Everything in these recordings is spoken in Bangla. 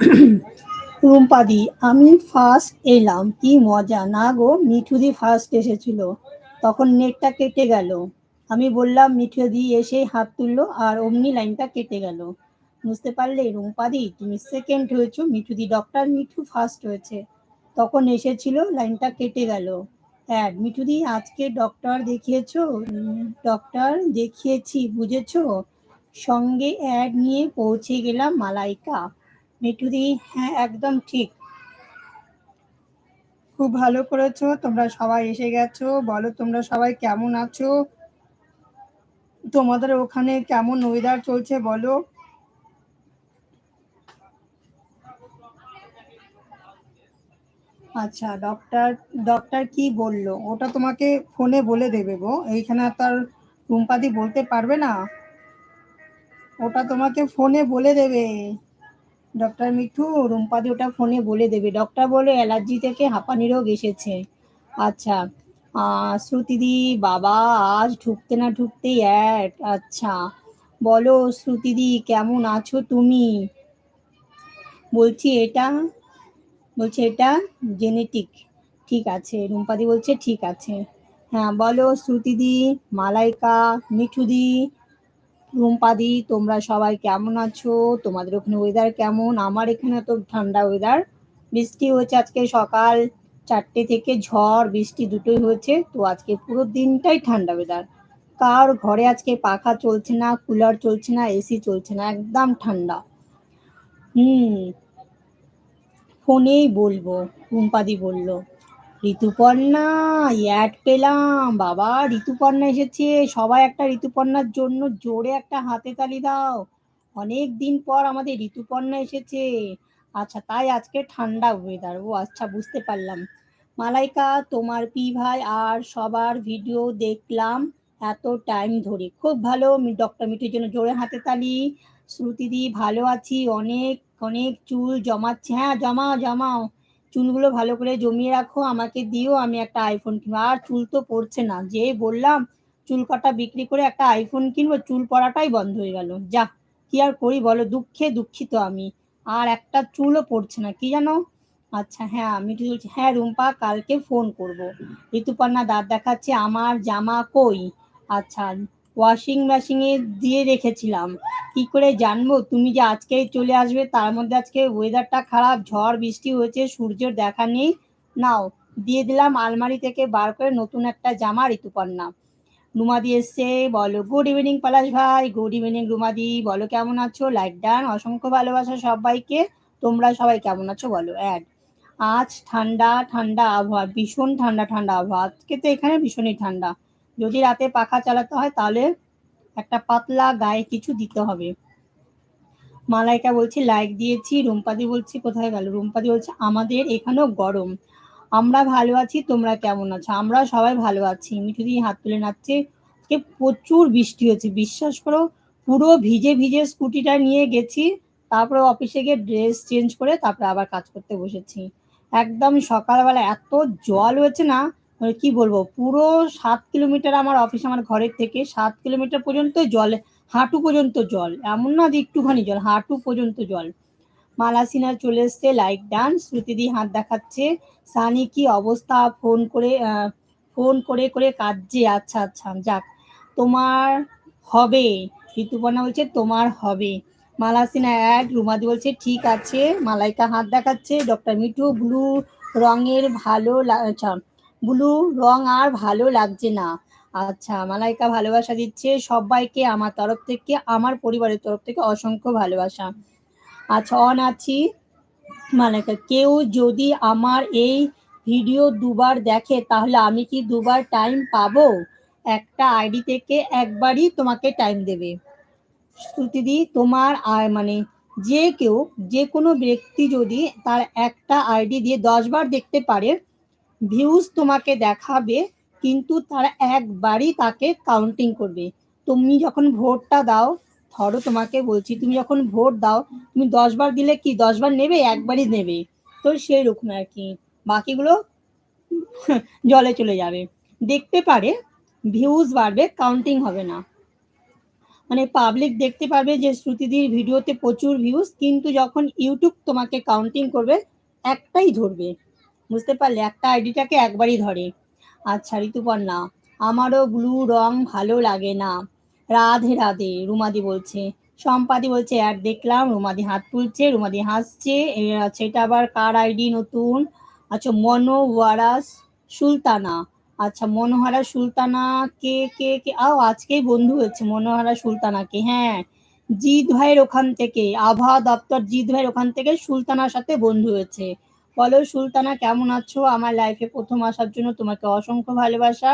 রুম্পাদি, আমি ফার্স্ট এলাম। কি মজা। না গো, মিঠুদি ফার্স্ট এসেছিল। তখন নেটটা কেটে গেল। আমি বললাম, মিঠুদি এসে হাত তুললো আর অমনি লাইনটা কেটে গেল। বুঝতে পারলে, রুম্পাদি, তুমি সেকেন্ড হয়েছো। মিঠুদি ডক্টর মিঠু ফার্স্ট হয়েছে। তখন এসেছিল, লাইনটা কেটে গেল। অ্যাড মিঠুদি, আজকে ডক্টর দেখিয়েছো? ডক্টর দেখিয়েছি, বুঝেছ? সঙ্গে অ্যাড নিয়ে পৌঁছে গেলাম মালাইকা। মিঠুদি হ্যাঁ একদম ঠিক। খুব ভালো করেছ, তোমরা সবাই এসে গেছো। বলো তোমরা সবাই কেমন আছো? তোমাদের ওখানে কেমন ওয়েদার চলছে বলো? আচ্ছা ডক্টর ডক্টর কি বলল? ওটা তোমাকে ফোনে বলে দেবে গো। এইখানে তার রুম্পাদি বলতে পারবে না। ওটা তোমাকে ফোনে বলে দেবে। ডক্টর মিঠু, রুম্পাদি ওটা ফোনে বলে দেবে। ডক্টর বলে অ্যালার্জি থেকে হাঁপানি রোগ এসেছে। আচ্ছা শ্রুতিদি বাবা, আজ ঢুকতে না ঢুকতেই অ্যাড আচ্ছা বলো শ্রুতিদি কেমন আছো তুমি? বলছি এটা, বলছে এটা জেনেটিক ঠিক আছে, রুম্পাদি বলছে ঠিক আছে। হ্যাঁ বলো শ্রুতিদি মালাইকা মিঠুদি রুম্পাদি, তোমরা সবাই কেমন আছো? তোমাদের ওখানে ওয়েদার কেমন? আমার এখানে তো ঠান্ডা ওয়েদার বৃষ্টি হয়েছে আজকে সকাল চারটে থেকে ঝড়, বৃষ্টি দুটোই হয়েছে। তো আজকে পুরো দিনটাই ঠান্ডা ওয়েদার কার ঘরে আজকে পাখা চলছে না, কুলার চলছে না এসি চলছে না, একদম ঠান্ডা। হুম, ফোনেই বলব, রুম্পাদি বলল। ঋতুপর্ণা অ্যাড পেলাম। বাবা, ঋতুপর্ণা এসেছে। সবাই একটা ঋতুপর্ণার জন্য জোরে একটা হাতে তালি দাও। অনেক দিন পর আমাদের ঋতুপর্ণা এসেছে। আচ্ছা তাই আজকে ঠান্ডা ওয়েদার ও আচ্ছা বুঝতে পারলাম। মালাইকা, তোমার পি ভাই আর সবার ভিডিও দেখলাম এত টাইম ধরে। খুব ভালো ডক্টর মিঠুর জন্য জোরে হাতে তালি। শ্রুতিদি, ভালো আছি। অনেক অনেক চুল জমাচ্ছে। হ্যাঁ জমাও জমাও। চুলগুলো ভালো করে জমিয়ে রাখো, আমাকে দিও, আমি একটা আইফোন কিনবো। আর চুল তো পড়ছে না, যে বললাম, চুল কাটা বিক্রি করে একটা আইফোন কিনবো, চুল পড়াটাই বন্ধ হয়ে গেল। যা, কি আর করি বলো, দুঃখে দুঃখিত আমি। আর একটা চুলও পড়ছে না, কি জানো? আচ্ছা হ্যাঁ আমি বলছি হ্যাঁ রুম্পা, কালকে ফোন করব। ঋতুপর্ণা দাঁত দেখাচ্ছে, আমার জামা কই? আচ্ছা ওয়াশিং মেশিনে দিয়ে রেখেছিলাম। কি করে জানব? তুমি যে আজকে চলে আসবে, তার মধ্যে আজকে ওয়েদারটা খারাপ, ঝড়, বৃষ্টি হয়েছে, সূর্যের দেখা নেই। নাও, দিয়ে দিলাম আলমারি থেকে বার করে নতুন একটা জামা, ঋতুপর্ণা। রুমাদি এসছে, বলো গুড ইভিনিং পলাশ ভাই। গুড ইভিনিং রুমাদি। বলো, কেমন আছো? লাইক ডান অসংখ্য ভালোবাসা সবাইকে। তোমরা সবাই কেমন আছো? বলো অ্যাড আজ ঠান্ডা ঠান্ডা আবহাওয়া, ভীষণ ঠান্ডা ঠান্ডা আবহাওয়া। আজকে তো এখানে ভীষণই ঠান্ডা। যদি রাতে পাখা চালাতে হয়, তাহলে একটা পাতলা গায়ে কিছু দিতে হবে। মালাইকা বলছি লাইক দিয়েছি। রুম্পাদি বলছি, কোথায় গেল? রুম্পাদি বলছে, আমাদের এখানেও গরম। আমরা ভালো আছি, তোমরা কেমন আছো? আমরা সবাই ভালো আছি। মিঠুদি হাত তুলে নাচছে। প্রচুর বৃষ্টি হয়েছে বিশ্বাস করো, পুরো ভিজে ভিজে স্কুটিটা নিয়ে গেছি, তারপরে অফিসে গিয়ে ড্রেস চেঞ্জ করে তারপরে আবার কাজ করতে বসেছি। একদম সকালবেলা এত জল হয়েছে না মানে কি বলব, পুরো সাত কিলোমিটার আমার অফিস আমার ঘরের থেকে সাত কিলোমিটার পর্যন্ত জল, হাঁটু পর্যন্ত জল, এমন না যে একটুখানি জল, হাঁটু পর্যন্ত জল। মালা সিনহা চলে এসছে লাইক ডান শ্রুতিদি হাত দেখাচ্ছে। সানি কি অবস্থা? ফোন করে ফোন করে করে কাঁদছে। আচ্ছা আচ্ছা যাক, তোমার হবে, ঋতুপর্ণা বলছে তোমার হবে। মালা সিনহা এক, রুমাদি বলছে ঠিক আছে, মালাইকা হাত দেখাচ্ছে ডক্টর মিঠু ব্লু রঙের ভালো আচ্ছা ব্লু রং আর ভালো লাগছে না। আচ্ছা মালাইকা ভালোবাসা দিচ্ছে সবাইকে, আমার তরফ থেকে, আমার পরিবারের তরফ থেকে অসংখ্য ভালোবাসা। আচ্ছা অন আছি। মালাইকা, কেউ যদি আমার এই ভিডিও দুবার দেখে, তাহলে আমি কি দুবার টাইম পাবো? একটা আইডি থেকে একবারই তোমাকে টাইম দেবে। শ্রুতিদি তোমার আর মানে যে কেউ, যে কোনো ব্যক্তি যদি তার একটা আইডি দিয়ে দশবার দেখতে পারে ভিউজ তোমাকে দেখাবে, কিন্তু তারা একবারই তাকে কাউন্টিং করবে। তুমি যখন ভোটটা দাও, ধরো তোমাকে বলছি, তুমি যখন ভোট দাও, তুমি দশবার দিলে কি দশবার নেবে? একবারই নেবে। তো সেই রকম আর কি। বাকিগুলো জলে চলে যাবে। দেখতে পারে ভিউজ বাড়বে কাউন্টিং হবে না। মানে পাবলিক দেখতে পারবে যে শ্রুতিদির ভিডিওতে প্রচুর ভিউজ কিন্তু যখন ইউটিউব তোমাকে কাউন্টিং করবে, একটাই ধরবে। বুঝতে পারলে একটা আইডিটাকে একবারই ধরে। আচ্ছা ঋতুপর্ণা, আমারও ব্লু রং ভালো লাগে না। রাধে রাধে, রুমাদি বলছে। সম্পাদি বলছে অ্যাড দেখলাম রুমাদি হাত তুলছে, রুমাদি হাসছে। এটা আবার কার আইডি নতুন? আচ্ছা মনোয়ারাস সুলতানা। আচ্ছা মনোহারা সুলতানা কে কে কে? আও, আজকেই বন্ধু হয়েছে মনোহারা সুলতানাকে হ্যাঁ। জিৎ ভাইয়ের ওখান থেকে, আবহাওয়া দপ্তর জিৎ ভাইয়ের ওখান থেকে সুলতানার সাথে বন্ধু হয়েছে। বলো, সুলতানা, কেমন আছো? আমার লাইফে প্রথম আসার জন্য তোমাকে অসংখ্য ভালোবাসা।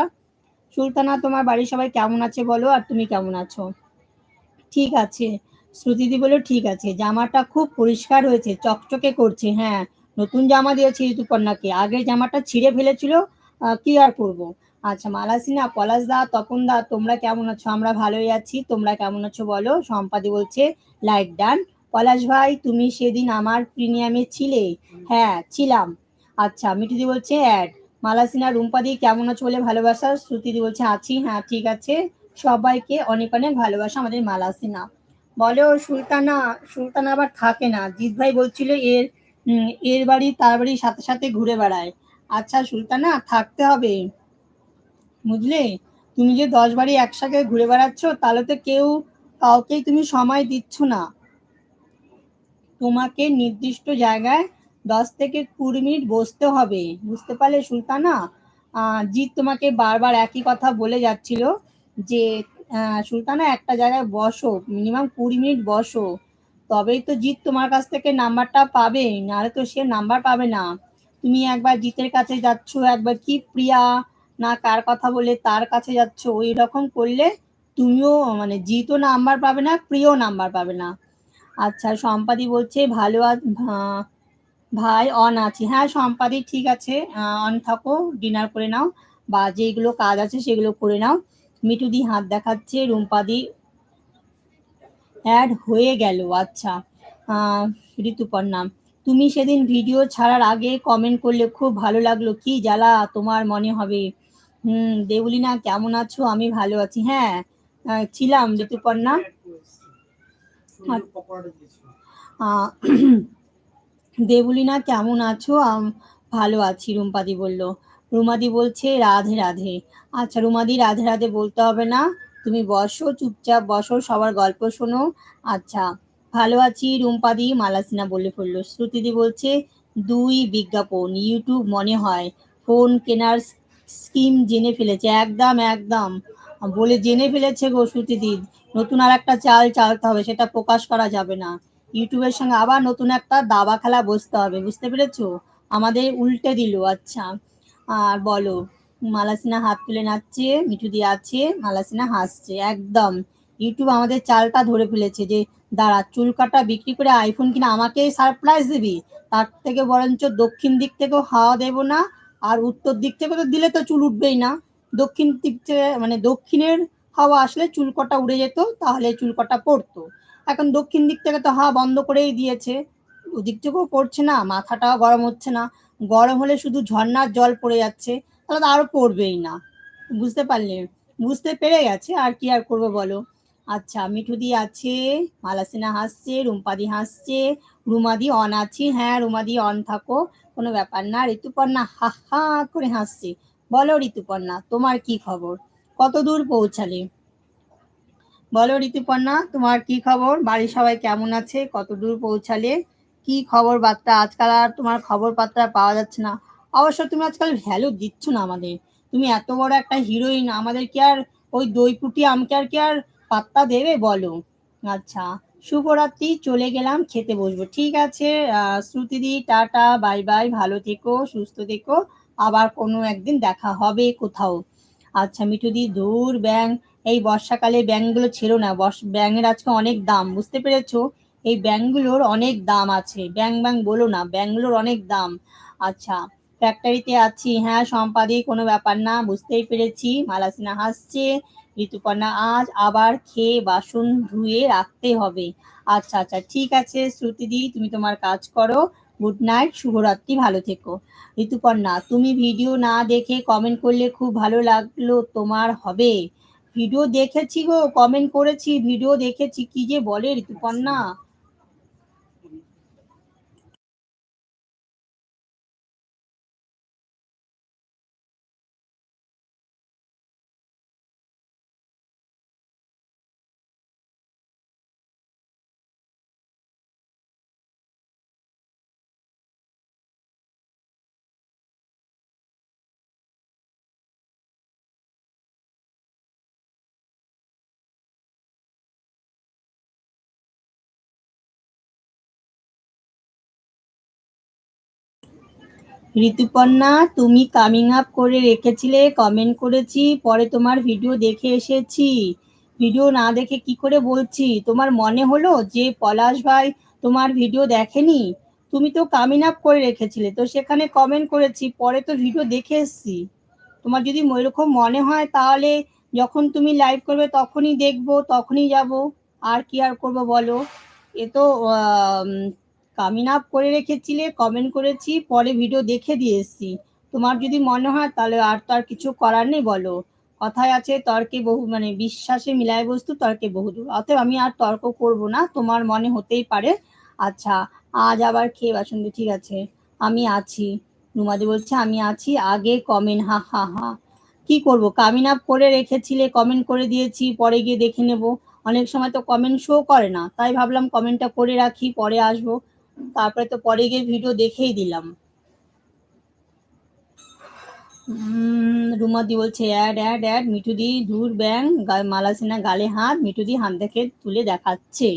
সুলতানা, তোমার বাড়ির সবাই কেমন আছে বলো, আর তুমি কেমন আছো? ঠিক আছে। শ্রুতিদি বলল, ঠিক আছে। জামাটা খুব পরিষ্কার হয়েছে, চকচকে করছে হ্যাঁ। নতুন জামা দিয়েছি ঋতুপর্ণাকে। আগের জামাটা ছিঁড়ে ফেলেছিল কি আর করব? আচ্ছা মালাসিনা পলাশ দা তপন দা তোমরা কেমন আছো? আমরা ভালোই আছি, তোমরা কেমন আছো বলো? সম্পাদি বলছে লাইক ডান পলাশ ভাই, তুমি সেদিন আমার প্রিমিয়ামে ছিলে? হ্যাঁ ছিলাম। আচ্ছা মিঠুদি বলছে, অ্যাড, মালাসিনা রুম্পাদি কেমন আছো বলে ভালোবাসা? শ্রুতিদি বলছে, আছি হ্যাঁ ঠিক আছে। সবাইকে অনেক অনেক ভালোবাসা আমাদের মালাসিনা। বলো, সুলতানা সুলতানা আবার থাকে না। জিৎ ভাই বলছিল, এর এর বাড়ি, তার বাড়ির সাথে সাথে ঘুরে বেড়ায়। আচ্ছা সুলতানা, থাকতে হবে। বুঝলে? তুমি যে দশ বাড়ি একসাথে ঘুরে বেড়াচ্ছ, তাহলে তো কেউ কাউকেই তুমি সময় দিচ্ছ না। তোমাকে নির্দিষ্ট জায়গায় দশ থেকে কুড়ি মিনিট বসতে হবে। বুঝতে পারলে সুলতানা? জিৎ তোমাকে বারবার একই কথা বলে যাচ্ছিল যে সুলতানা একটা জায়গায় বসো মিনিমাম কুড়ি মিনিট বসো। তবেই তো জিৎ তোমার কাছ থেকে নাম্বারটা পাবে, নাহলে তো সে নাম্বার পাবে না। তুমি একবার জিতের কাছে যাচ্ছ, একবার কি প্রিয়া না কার কথা বলে তার কাছে যাচ্ছ, ওই রকম করলে তুমিও মানে জিতও নাম্বার পাবে না প্রিয় নাম্বার পাবে না। আচ্ছা সম্পাদি বলছে ভালো ভাই, অন আছি। হ্যাঁ সম্পাদি, ঠিক আছে। অন থাকো, ডিনার করে নাও। বা যেগুলো কাজ আছে সেগুলো করে নাও। মিটুদি হাত দেখাচ্ছে, রুম্পাদি অ্যাড হয়ে গেল। আচ্ছা ঋতুপর্ণা, তুমি সেদিন ভিডিও ছাড়ার আগে কমেন্ট করলে খুব ভালো লাগল। কি জ্বালা, তোমার মনে হবে। হুম দেবলিনা কেমন আছো? আমি ভালো আছি। হ্যাঁ ছিলাম, ঋতুপর্ণা। দেবলিনা কেমন আছো? ভালো আছি রুম্পাদি বলল। রুমাদি বলছে রাধে রাধে। আচ্ছা রুমাদি রাধে রাধে বলতে হবে না। তুমি বসো চুপচাপ বসো সবার গল্প শোনো। আচ্ছা ভালো আছি রুম্পাদি মালাসিনা বলে ফেলল। শ্রুতিদি বলছে দুই বিজ্ঞাপন ইউটিউব মনে হয় ফোন কেনার স্কিম জেনে ফেলেছে। একদম একদম। বলে জেনে ফেলেছে গো শ্রুতিদি। নতুন আর একটা চাল চালতে হবে, সেটা প্রকাশ করা যাবে না। ইউটিউবের সঙ্গে আবার নতুন একটা দাবা খেলা বসতে হবে, বুঝতে পেরেছ? আমাদের উল্টে দিল আচ্ছা। আর বলো, মালাসিনা হাত তুলে নাচছে মিঠুদি আছে, মালাসিনা হাসছে, একদম। ইউটিউব আমাদের চালটা ধরে ফেলেছে যে, দাঁড়া, চুল কাটা বিক্রি করে আইফোন কিনা আমাকে সারপ্রাইজ দিবি। তার থেকে বরঞ্চ দক্ষিণ দিক থেকেও হাওয়া দেবো না, আর উত্তর দিক থেকে তো দিলে তো চুল উঠবেই না। দক্ষিণ দিক থেকে মানে দক্ষিণের হাওয়া আসলে চুল কটা উড়ে যেত, তাহলে চুল কটা পড়তো। এখন দক্ষিণ দিক থেকে তো হাওয়া বন্ধ করেই দিয়েছে। ওদিক থেকেও পড়ছে না, মাথাটাও গরম হচ্ছে না। গরম হলে শুধু ঝর্নার জল পড়ে যাচ্ছে, তাহলে তো আরও পড়বেই না। বুঝতে পারলে, বুঝতে পেরে গেছে, আর কি আর করব বলো? আচ্ছা মিঠুদি আছে, মালাসিনা হাসছে রুম্পাদি হাসছে রুমাদি অন আছি। হ্যাঁ রুমাদি অন থাকো, কোনো ব্যাপার না। ঋতুপর্ণা হা হা করে হাসছে। বলো ঋতুপর্ণা, তোমার কি খবর? কত দূর পৌঁছালে? বলো ঋতুপর্ণা, তোমার কি খবর? বাড়ির সবাই কেমন আছে? কত দূর পৌঁছালে? কি খবর বার্তা আজকাল আর তোমার খবর বার্তা পাওয়া যাচ্ছে না। অবশ্য তুমি আজকাল ভ্যালু দিচ্ছ না আমাদের। তুমি এত বড় একটা হিরোইন আমাদের কি আর ওই দই পুটি আমকে আর কি আর পাত্তা দেবে বলো? আচ্ছা শুভরাত্রি, চলে গেলাম খেতে বসবো। ঠিক আছে শ্রুতিদি, টাটা বাই বাই ভালো থেকো, সুস্থ থেকো। আবার কোনো একদিন দেখা হবে কোথাও। আচ্ছা মিঠুদি দূর ব্যাং এই বর্ষাকালে ব্যাংকগুলো ছিল না। ব্যাঙের আজকে অনেক দাম, বুঝতে পেরেছ? এই ব্যাংকগুলোর অনেক দাম আছে। ব্যাং ব্যাং বলো না ব্যাংকগুলোর অনেক দাম। আচ্ছা ফ্যাক্টরিতে আছি। হ্যাঁ সম্পাদি, কোনো ব্যাপার না, বুঝতেই পেরেছি। মালাসিনা হাসছে। ঋতুপর্ণা, আজ আবার খেয়ে বাসন ধুয়ে রাখতে হবে। আচ্ছা আচ্ছা ঠিক আছে শ্রুতিদি তুমি তোমার কাজ করো। গুড নাইট শুভরাত্রি, ভালো থেকো। ঋতুপর্ণা, তুমি ভিডিও না দেখে কমেন্ট করলে খুব ভালো লাগল তোমার হবে। ভিডিও দেখেছি গো কমেন্ট করেছি ভিডিও দেখেছি, কি যে বলে ঋতুপর্ণা? ঋতুপর্ণা, তুমি কামিং আপ করে রেখেছিলে কমেন্ট করেছি, পরে তোমার ভিডিও দেখে এসেছি। ভিডিও না দেখে কি করে বলছি? তোমার মনে হলো যে পলাশ ভাই তোমার ভিডিও দেখেনি? তুমি তো কামিং আপ করে রেখেছিলে, তো সেখানে কমেন্ট করেছি, পরে তো ভিডিও দেখে এসছি। তোমার যদি এরকম মনে হয় তাহলে যখন তুমি লাইভ করবে তখনই দেখব, তখনই যাব। আর কি আর করব বলো? এ তো কামিং আপ করে রেখেছিলে কমেন্ট করেছি, পরে ভিডিও দেখে দিয়ে এসছি। তোমার যদি মনে হয় তাহলে আর তো আর কিছু করার নেই বলো। কথায় আছে তর্কে বহু মানে বিশ্বাসে মিলায় বস্তু, তর্কে বহু দূর। অতএব আমি আর তর্ক করব না, তোমার মনে হতেই পারে। আচ্ছা আজ আবার খেয়ে বাসন্তী ঠিক আছে। আমি আছি। রুমাদি বলছে, আমি আছি। আগে কমেন্ট হা হা হা। কি করব? কামিং আপ করে রেখেছিলে কমেন্ট করে দিয়েছি, পরে গিয়ে দেখে নেব। অনেক সময় তো কমেন্ট শো করে না, তাই ভাবলাম কমেন্টটা করে রাখি, পরে আসব। তারপরে তো পরে গিয়ে ভিডিও দেখেই দিলাম। রুমাদি বলছে, অ্যাড অ্যাড অ্যাড, মিঠুদি দূর ব্যাং মালাসিনা, গালে হাত, মিঠুদি হাত দেখে তুলে দেখাচ্ছে।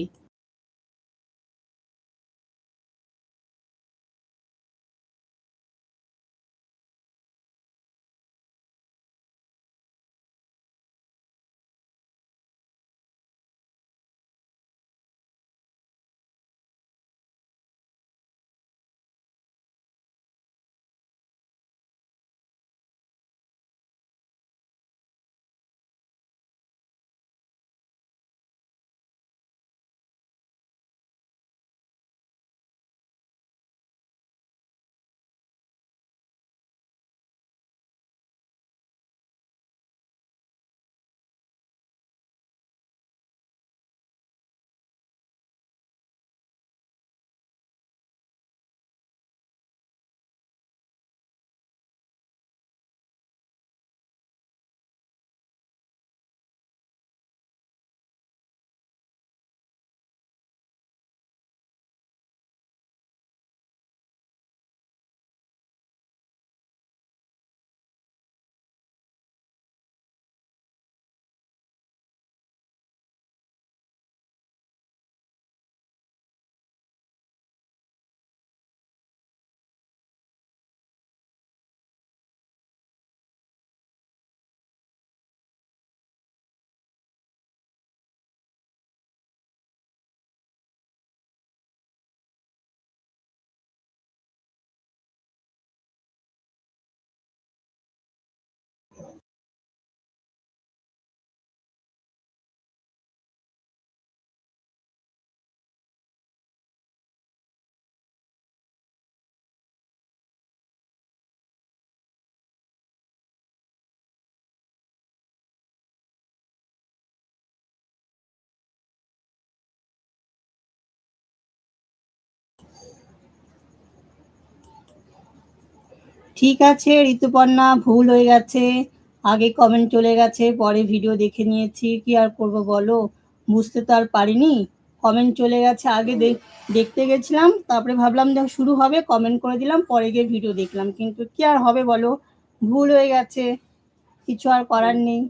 ঠিক আছে, ঋতুপর্ণা, ভুল হয়ে গেছে। আগে কমেন্ট চলে গেছে, পরে ভিডিও দেখে নিয়েছি। কি আর করব বলো? বুঝতে তো আর পারিনি। কমেন্ট চলে গেছে, আগে দেখতে গেছিলাম, তারপরে ভাবলাম দেখ শুরু হবে কমেন্ট করে দিলাম, পরে গিয়ে ভিডিও দেখলাম। কিন্তু কি আর হবে বলো? ভুল হয়ে গেছে। কিছু আর করার নেই।